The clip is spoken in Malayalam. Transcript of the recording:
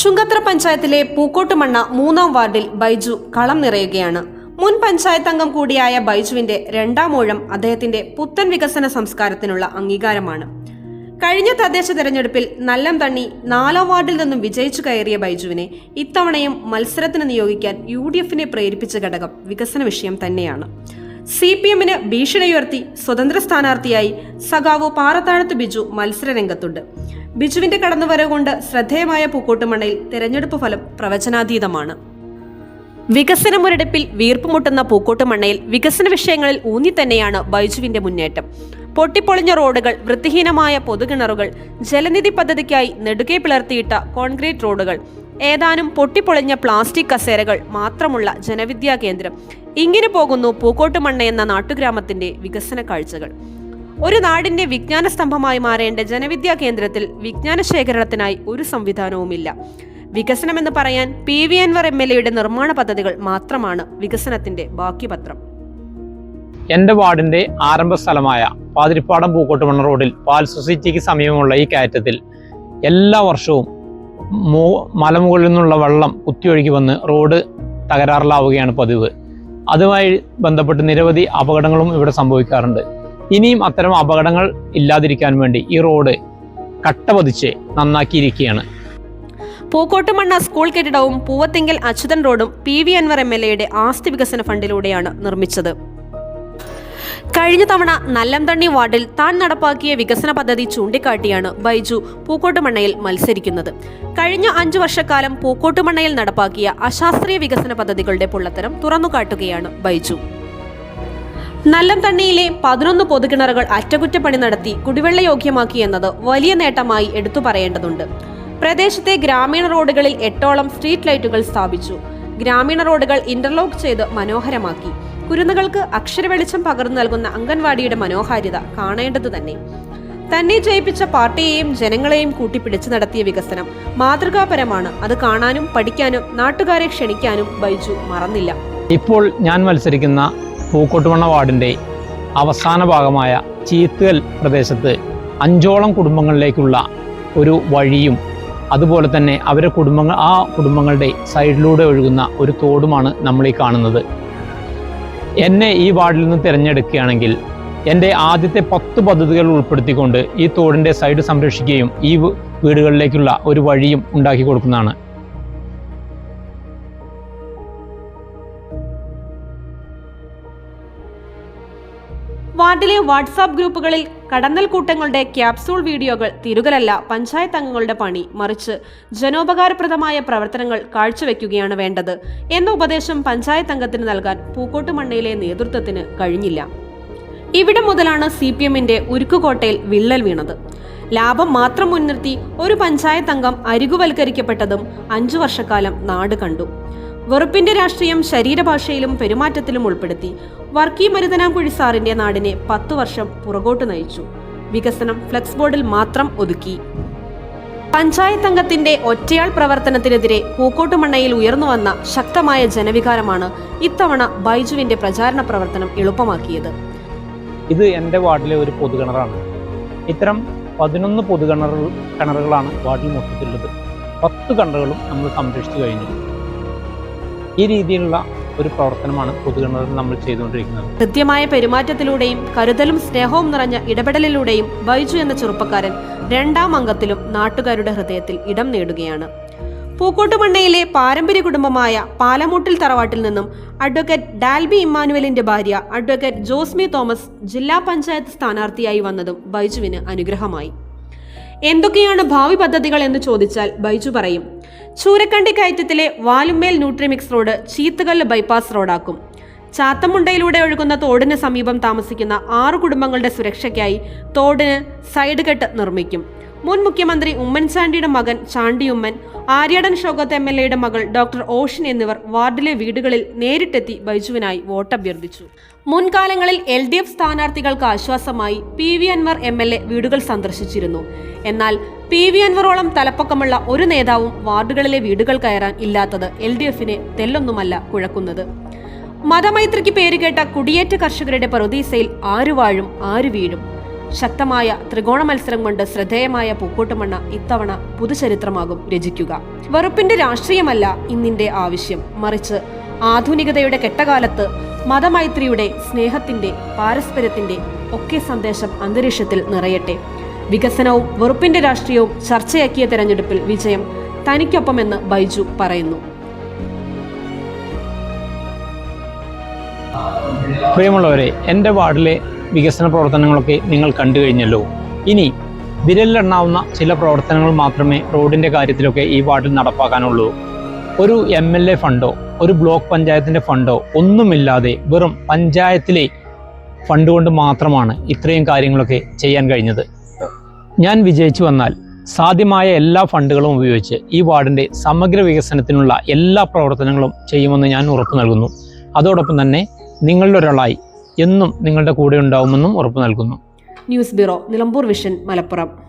ചുങ്കത്ര പഞ്ചായത്തിലെ പൂക്കോട്ടുമണ്ണ മൂന്നാം വാർഡിൽ ബൈജു കളം നിറയുകയാണ്. മുൻ പഞ്ചായത്ത് അംഗം കൂടിയായ ബൈജുവിന്റെ രണ്ടാം ഊഴം അദ്ദേഹത്തിന്റെ പുത്തൻ വികസന സംസ്കാരത്തിനുള്ള അംഗീകാരമാണ്. കഴിഞ്ഞ തദ്ദേശ തെരഞ്ഞെടുപ്പിൽ നല്ലം തണ്ണി നാലാം വാർഡിൽ നിന്നും വിജയിച്ചു കയറിയ ബൈജുവിനെ ഇത്തവണയും മത്സരത്തിന് നിയോഗിക്കാൻ യു ഡി എഫിനെ പ്രേരിപ്പിച്ച ഘടകം വികസന വിഷയം തന്നെയാണ്. സി പി എമ്മിന് ഭീഷണിയുയർത്തി സ്വതന്ത്ര സ്ഥാനാർത്ഥിയായി സഖാവു പാറത്താഴത്ത് ബിജു മത്സരരംഗത്തുണ്ട്. ബിജുവിന്റെ കടന്നുവരവ് കൊണ്ട് ശ്രദ്ധേയമായ പൂക്കോട്ടുമണ്ണയിൽ തെരഞ്ഞെടുപ്പ് ഫലം പ്രവചനാതീതമാണ്. വികസന മുരടിപ്പിൽ വീർപ്പുമുട്ടുന്ന പൂക്കോട്ടുമണ്ണയിൽ വികസന വിഷയങ്ങളിൽ ഊന്നി തന്നെയാണ് ബൈജുവിന്റെ മുന്നേറ്റം. പൊട്ടിപ്പൊളിഞ്ഞ റോഡുകൾ വൃത്തിഹീനമായ പൊതുകിണറുകൾ ജലനിധി പദ്ധതിക്കായി നെടുകെ പിളർത്തിയിട്ട കോൺക്രീറ്റ് റോഡുകൾ ഏതാനും പൊട്ടിപ്പൊളിഞ്ഞ പ്ലാസ്റ്റിക് കസേരകൾ മാത്രമുള്ള ജനവിദ്യാ കേന്ദ്രം. ഇങ്ങനെ പോകുന്നു പൂക്കോട്ടുമണ്ണ എന്ന നാട്ടുഗ്രാമത്തിന്റെ വികസന കാഴ്ചകൾ. ഒരു നാടിന്റെ വിജ്ഞാന സ്തംഭമായി മാറേണ്ട ജനവിദ്യാ കേന്ദ്രത്തിൽ വിജ്ഞാന ശേഖരണത്തിനായി ഒരു സംവിധാനവുമില്ല. വികസനമെന്ന് പറയാൻ P V Anvar M L എയുടെ നിർമ്മാണ പദ്ധതികൾ മാത്രമാണ് വികസനത്തിന്റെ ബാക്കി പത്രം. എന്റെ വാർഡിന്റെ ആരംഭ സ്ഥലമായ പാതിരിപ്പാടം പൂക്കോട്ടുമണ്ണ റോഡിൽ പാൽ സൊസൈറ്റിക്ക് സമീപമുള്ള ഈ കയറ്റത്തിൽ എല്ലാ വർഷവും മലമുകളിൽ നിന്നുള്ള വെള്ളം കുത്തിയൊഴുകി വന്ന് റോഡ് തകരാറിലാവുകയാണ് പതിവ്. അതുമായി ബന്ധപ്പെട്ട് നിരവധി അപകടങ്ങളും ഇവിടെ സംഭവിക്കാറുണ്ട്. ഇനിയും അത്തരം അപകടങ്ങൾ ഇല്ലാതിരിക്കാൻ വേണ്ടി ഈ റോഡ് കട്ട പതിച്ച് നന്നാക്കിയിരിക്കുകയാണ്. പൂക്കോട്ടുമണ്ണ സ്കൂൾ കെട്ടിടവും പൂവത്തിങ്കൽ അച്യുതൻ റോഡും P V Anvar M L എയുടെ ആസ്തി വികസന ഫണ്ടിലൂടെയാണ് നിർമ്മിച്ചത്. കഴിഞ്ഞ തവണ നല്ലംതണ്ണി വാർഡിൽ താൻ നടപ്പാക്കിയ വികസന പദ്ധതി ചൂണ്ടിക്കാട്ടിയാണ് ബൈജു പൂക്കോട്ടുമണ്ണയിൽ മത്സരിക്കുന്നത്. കഴിഞ്ഞ അഞ്ചു വർഷക്കാലം പൂക്കോട്ടുമണ്ണയിൽ നടപ്പാക്കിയ അശാസ്ത്രീയ വികസന പദ്ധതികളുടെ പൊള്ളത്തരം തുറന്നുകാട്ടുകയാണ് ബൈജു. നല്ലംതണ്ണിയിലെ പതിനൊന്ന് പൊതുകിണറുകൾ അറ്റകുറ്റപ്പണി നടത്തി കുടിവെള്ള യോഗ്യമാക്കി എന്നത് വലിയ നേട്ടമായി എടുത്തു പറയേണ്ടതുണ്ട്. പ്രദേശത്തെ ഗ്രാമീണ റോഡുകളിൽ എട്ടോളം സ്ട്രീറ്റ് ലൈറ്റുകൾ സ്ഥാപിച്ചു. ഗ്രാമീണ റോഡുകൾ ഇന്റർലോക്ക് ചെയ്ത് മനോഹരമാക്കി. കുരുന്നുകൾക്ക് അക്ഷരവെളിച്ചം പകർന്നു നൽകുന്ന അംഗൻവാടിയുടെ മനോഹാരിത കാണേണ്ടത് തന്നെ. തന്നെ ജയിപ്പിച്ച പാർട്ടിയെയും ജനങ്ങളെയും കൂട്ടിപ്പിടിച്ച് നടത്തിയ വികസനം മാതൃകാപരമാണ്. അത് കാണാനും പഠിക്കാനും നാട്ടുകാരെ ക്ഷണിക്കാനും ബൈജു മറന്നില്ല. ഇപ്പോൾ ഞാൻ മത്സരിക്കുന്ന പൂക്കോട്ടുമണ്ണ വാർഡിന്റെ അവസാന ഭാഗമായ ചീത്തുകൽ പ്രദേശത്ത് അഞ്ചോളം കുടുംബങ്ങളിലേക്കുള്ള ഒരു വഴിയും അതുപോലെ തന്നെ അവരുടെ കുടുംബങ്ങൾ ആ കുടുംബങ്ങളുടെ സൈഡിലൂടെ ഒഴുകുന്ന ഒരു തോടുമാണ് നമ്മൾ ഈ കാണുന്നത്. എന്നെ ഈ വാർഡിൽ നിന്ന് തിരഞ്ഞെടുക്കുകയാണെങ്കിൽ എന്റെ ആദ്യത്തെ പത്ത് പദ്ധതികൾ ഉൾപ്പെടുത്തിക്കൊണ്ട് ഈ തോടിന്റെ സൈഡ് സംരക്ഷിക്കുകയും ഈ വീടുകളിലേക്കുള്ള ഒരു വഴിയും ഉണ്ടാക്കി കൊടുക്കുന്നതാണ്. വാർഡിലെ വാട്സാപ്പ് ഗ്രൂപ്പുകളിൽ കടന്നൽ കൂട്ടങ്ങളുടെ ക്യാപ്സൂൾ വീഡിയോകൾ തിരുകലല്ല പഞ്ചായത്ത് അംഗങ്ങളുടെ പണി മറിച്ച് ജനോപകാരപ്രദമായ പ്രവർത്തനങ്ങൾ കാഴ്ചവെക്കുകയാണ് വേണ്ടത് എന്ന ഉപദേശം പഞ്ചായത്ത് അംഗത്തിന് നൽകാൻ പൂക്കോട്ടുമണ്ണയിലെ നേതൃത്വത്തിന് കഴിഞ്ഞില്ല. ഇവിടെ മുതലാണ് സി പി എമ്മിന്റെ ഉരുക്കുകോട്ടയിൽ വിള്ളൽ വീണത്. ലാഭം മാത്രം മുൻനിർത്തി ഒരു പഞ്ചായത്ത് അംഗം അരികുവൽക്കരിക്കപ്പെട്ടതും അഞ്ചു വർഷക്കാലം നാട് കണ്ടു. വെറുപ്പിന്റെ രാഷ്ട്രീയം ശരീരഭാഷയിലും പെരുമാറ്റത്തിലും ഉൾപ്പെടുത്തി. വർക്കി മരുതനാംകുഴി സാറിന്റെ നാടിനെ പത്തു വർഷം പുറകോട്ട് നയിച്ചു. വികസനം ഫ്ലെക്സ് ബോർഡിൽ മാത്രം ഒതുക്കി. പഞ്ചായത്ത് അംഗത്തിന്റെ ഒറ്റയാൾ പ്രവർത്തനത്തിനെതിരെ പൂക്കോട്ടുമണ്ണയിൽ ഉയർന്നു വന്ന ശക്തമായ ജനവികാരമാണ് ഇത്തവണ ബൈജുവിന്റെ പ്രചാരണ പ്രവർത്തനം എളുപ്പമാക്കിയത്. ഇത് എന്റെ വാർഡിലെ ഒരു പൊതുകിണറാണ്. ഇത്തരം പതിനൊന്ന് പൊതുകിണറുകൾ കിണറുകളാണ് വാർഡിൽ മൊത്തത്തിലുള്ളത്. പത്ത് കിണറുകളും നമ്മൾ സംരക്ഷിച്ചു കഴിഞ്ഞു ഈ രീതിയിലുള്ള ഒരു പ്രവർത്തനമാണ് പൊതുകിണറിൽ നമ്മൾ ചെയ്തുകൊണ്ടിരിക്കുന്നത്. കൃത്യമായ പെരുമാറ്റത്തിലൂടെയും കരുതലും സ്നേഹവും നിറഞ്ഞ ഇടപെടലിലൂടെയും ബൈജു എന്ന ചെറുപ്പക്കാരൻ രണ്ടാം അംഗത്തിലും നാട്ടുകാരുടെ ഹൃദയത്തിൽ ഇടം നേടുകയാണ്. പൂക്കോട്ടുമണ്ണയിലെ പാരമ്പര്യ കുടുംബമായ പാലമൂട്ടിൽ തറവാട്ടിൽ നിന്നും അഡ്വക്കേറ്റ് ഡാൽബി ഇമ്മാനുവലിന്റെ ഭാര്യ അഡ്വക്കേറ്റ് ജോസ്മി തോമസ് ജില്ലാ പഞ്ചായത്ത് സ്ഥാനാർത്ഥിയായി വന്നതും ബൈജുവിന് അനുഗ്രഹമായി. എന്തൊക്കെയാണ് ഭാവി പദ്ധതികൾ എന്ന് ചോദിച്ചാൽ ബൈജു പറയും. ചൂരക്കണ്ടി കയറ്റത്തിലെ വാലുമേൽ ന്യൂട്രിമിക്സ് റോഡ് ചീത്തുകല്ല് ബൈപ്പാസ് റോഡാക്കും. ചാത്തമുണ്ടയിലൂടെ ഒഴുകുന്ന തോടിന് സമീപം താമസിക്കുന്ന ആറ് കുടുംബങ്ങളുടെ സുരക്ഷയ്ക്കായി തോടിന് സൈഡ് കെട്ട് നിർമ്മിക്കും. മുൻ മുഖ്യമന്ത്രി ഉമ്മൻചാണ്ടിയുടെ മകൻ ചാണ്ടിയുമ്മൻ ആര്യാടൻ ഷോക്കത്ത് എം എൽ എയുടെ മകൾ ഡോക്ടർ ഓഷൻ എന്നിവർ വാർഡിലെ വീടുകളിൽ നേരിട്ടെത്തി ബൈജുവിനായി വോട്ടഭ്യർത്ഥിച്ചു. മുൻകാലങ്ങളിൽ എൽ ഡി എഫ് സ്ഥാനാർത്ഥികൾക്ക് ആശ്വാസമായി P V Anvar M L A വീടുകൾ സന്ദർശിച്ചിരുന്നു. എന്നാൽ പി വി അൻവറോളം തലപ്പൊക്കമുള്ള ഒരു നേതാവും വാർഡുകളിലെ വീടുകൾ കയറാൻ ഇല്ലാത്തത് എൽ ഡി എഫിനെ തെല്ലൊന്നുമല്ല കുഴക്കുന്നത്. മതമൈത്രിക്ക് പേരുകേട്ട കുടിയേറ്റ കർഷകരുടെ പ്രതീസയിൽ ആരു വാഴും ആരു വീഴും? ശക്തമായ ത്രികോണ മത്സരം കൊണ്ട് ശ്രദ്ധേയമായ പൂക്കോട്ടുമണ്ണ ഇത്തവണ പുതുചരിത്രമാകും രചിക്കുക. വെറുപ്പിന്റെ രാഷ്ട്രീയമല്ല ഇന്നിന്റെ ആവശ്യം. മറിച്ച് ആധുനികതയുടെ കെട്ടകാലത്ത് മതമൈത്രിയുടെ സ്നേഹത്തിന്റെ പാരസ്പര്യത്തിന്റെ ഒക്കെ സന്ദേശം അന്തരീക്ഷത്തിൽ നിറയട്ടെ. വികസനവും വെറുപ്പിന്റെ രാഷ്ട്രീയവും ചർച്ചയാക്കിയ തെരഞ്ഞെടുപ്പിൽ വിജയം തനിക്കൊപ്പമെന്ന് ബൈജു പറയുന്നു. പ്രിയമുള്ളവരെ എന്റെ വാർഡിലെ വികസന പ്രവർത്തനങ്ങളൊക്കെ നിങ്ങൾ കണ്ടു കഴിഞ്ഞല്ലോ. ഇനി വിരലിലെണ്ണാവുന്ന ചില പ്രവർത്തനങ്ങൾ മാത്രമേ റോഡിന്റെ കാര്യത്തിലൊക്കെ ഈ വാർഡിൽ നടപ്പാക്കാനുള്ളൂ. ഒരു എം എൽ എ ഫണ്ടോ ഒരു ബ്ലോക്ക് പഞ്ചായത്തിന്റെ ഫണ്ടോ ഒന്നുമില്ലാതെ വെറും പഞ്ചായത്തിലെ ഫണ്ട് കൊണ്ട് മാത്രമാണ് ഇത്രയും കാര്യങ്ങളൊക്കെ ചെയ്യാൻ കഴിഞ്ഞത്. ഞാൻ വിജയിച്ചു വന്നാൽ സാധ്യമായ എല്ലാ ഫണ്ടുകളും ഉപയോഗിച്ച് ഈ വാർഡിന്റെ സമഗ്ര വികസനത്തിനുള്ള എല്ലാ പ്രവർത്തനങ്ങളും ചെയ്യുമെന്ന് ഞാൻ ഉറപ്പു നൽകുന്നു. അതോടൊപ്പം തന്നെ നിങ്ങളിലൊരാളായി എന്നും നിങ്ങളുടെ കൂടെ ഉണ്ടാവുമെന്നും ഉറപ്പു നൽകുന്നു. News bureau Nilambur vision Malappuram.